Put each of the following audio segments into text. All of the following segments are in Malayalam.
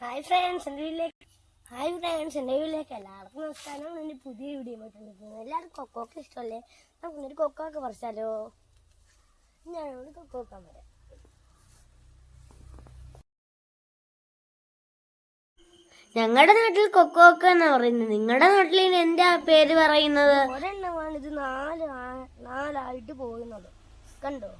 ഹായ് ഫ്രണ്ട്സ് എന്റെ വീട്ടിലേക്ക് ഹായ് ഫ്രണ്ട്സ് എന്റെ വീട്ടിലേക്ക് എല്ലാവർക്കും നമസ്കാരം. എന്റെ പുതിയ വീഡിയോ ആയിട്ടുണ്ട് എല്ലാവർക്കും കൊക്കോക്ക് ഇഷ്ടമല്ലേ? നമുക്കൊന്നൊരു കൊക്കോക്ക് പറിച്ചാലോ? ഞാനോട് കൊക്കോക്കാൻ വരാം ഞങ്ങളുടെ നാട്ടിൽ കൊക്കോക്ക എന്നാ പറയുന്നത്. നിങ്ങളുടെ നാട്ടിൽ ഇനി എന്താ പേര് പറയുന്നത്? ഒരെണ്ണമാണ് ഇത് നാല് നാലായിട്ട് പോകുന്നത്. കണ്ടോ?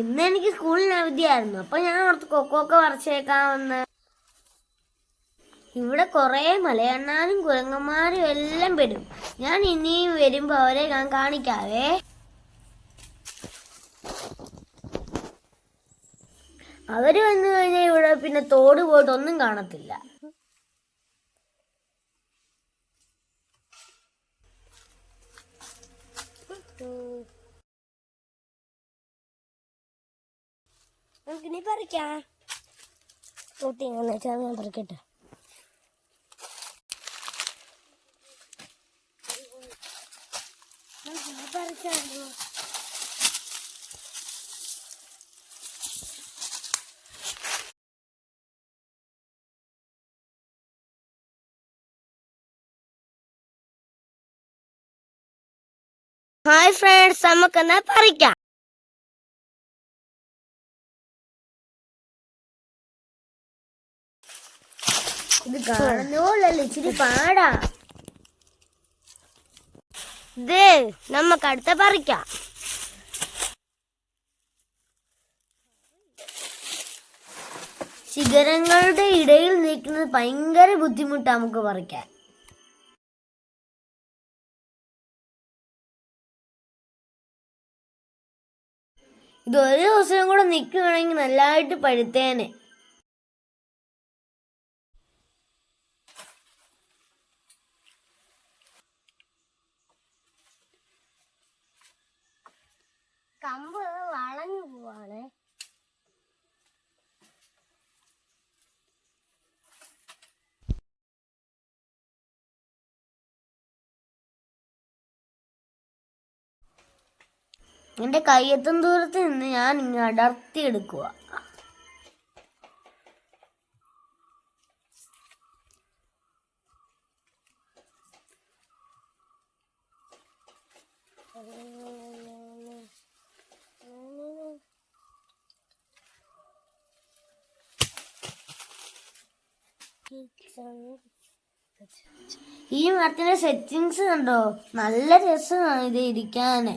ഇന്ന് എനിക്ക് സ്കൂളിന് അവധിയായിരുന്നു. അപ്പൊ ഞാൻ അവിടുത്തെ കൊക്കോക്കെ വരച്ചേക്കാമെന്ന് ഇവിടെ കുറെ മലയണ്ണാനും കുരങ്ങന്മാരും എല്ലാം പെടും. ഞാൻ ഇനിയും വരുമ്പോ അവരെ ഞാൻ കാണിക്കാവേ. അവർ വന്നു കഴിഞ്ഞാൽ ഇവിടെ പിന്നെ തോട് പോയിട്ട് ഒന്നും കാണത്തില്ല. നമുക്കിനി പറിക്കാം. തൊട്ടി ഇങ്ങനെ വെച്ചാൽ ഞാൻ പറിക്കട്ടെ. നമുക്കിനി പറിച്ചാലോ ഹായ് ഫ്രണ്ട്സ് നമുക്കെന്നാ പറിക്കാം. ഇത് കാണുന്ന പോലല്ല ഇച്ചിരി പാടാ. ഇത് നമുക്ക് അടുത്ത പറിക്കാം. ശിഖരങ്ങളുടെ ഇടയിൽ നിൽക്കുന്നത് ഭയങ്കര ബുദ്ധിമുട്ടാ നമുക്ക് പറിക്കാൻ. ഇത് ഒരു ദിവസം കൂടെ നിൽക്കുകയാണെങ്കിൽ നല്ലതായിട്ട് പഴുത്തേനെ. കമ്പ് വളഞ്ഞു പോവാണ്. എന്റെ കയ്യെത്തും ദൂരത്ത് നിന്ന് ഞാൻ ഇങ്ങനെ അടർത്തി എടുക്കുക ഈ മരത്തിന്റെ സെറ്റിങ്സ് കണ്ടോ? നല്ല രസമാണ് ഇത് ഇരിക്കാന്.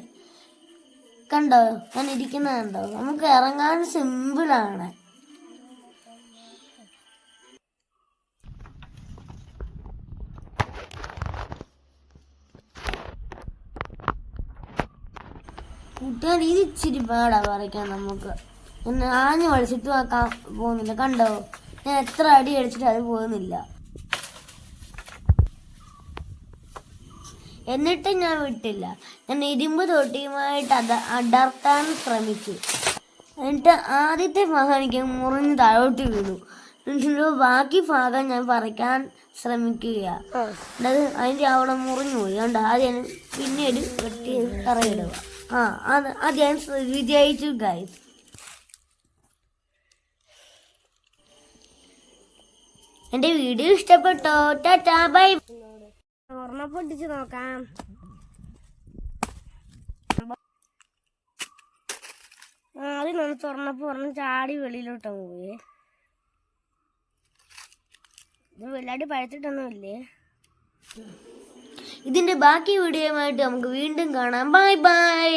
കണ്ടോ? ഞാൻ ഇരിക്കുന്നത് കണ്ടോ? നമുക്ക് ഇറങ്ങാൻ സിമ്പിളാണ് കൂട്ടുകാർ ഇത് ഇച്ചിരി പാടാ പറിക്കാൻ നമുക്ക്. ഒന്ന് ആഞ്ഞു വലിച്ചിട്ട് പോകുന്നില്ല. കണ്ടോ? ഞാൻ എത്ര അടി അടിച്ചിട്ട് അത് പോകുന്നില്ല. എന്നിട്ട് ഞാൻ വിട്ടില്ല. ഞാൻ ഇരുമ്പ് തൊട്ടിയുമായിട്ട് അത് അടർത്താൻ ശ്രമിച്ചു. എന്നിട്ട് ആദ്യത്തെ ഭാഗം എനിക്ക് മുറിഞ്ഞ് താഴോട്ട് വീണു. എന്നിട്ട് ബാക്കി ഭാഗം ഞാൻ പറിക്കാൻ ശ്രമിക്കുക അത് അതിന്റെ അവിടെ മുറിഞ്ഞു പോയി. അതുകൊണ്ട് ആദ്യം പിന്നീട് വെട്ടി കറയിടുക ആ അത് അത് ഞാൻ വിജയിച്ചു ഗൈസ് എന്റെ വീഡിയോ ഇഷ്ടപ്പെട്ടോ? Tata bye. ഓർമ്മ പൊട്ടിച്ച് നോക്കാം. ആദ്യം നമ്മൾ തുറന്നപ്പോൾ ഒരെണ്ണം ചാടി വെളിയിലോട്ട് പോയി. ഇത് വെള്ളാടി പഴുത്തിട്ടൊന്നുമില്ലേ? ഇതിന്റെ ബാക്കി വീഡിയോയുമായിട്ട് നമുക്ക് വീണ്ടും കാണാം. Bye bye.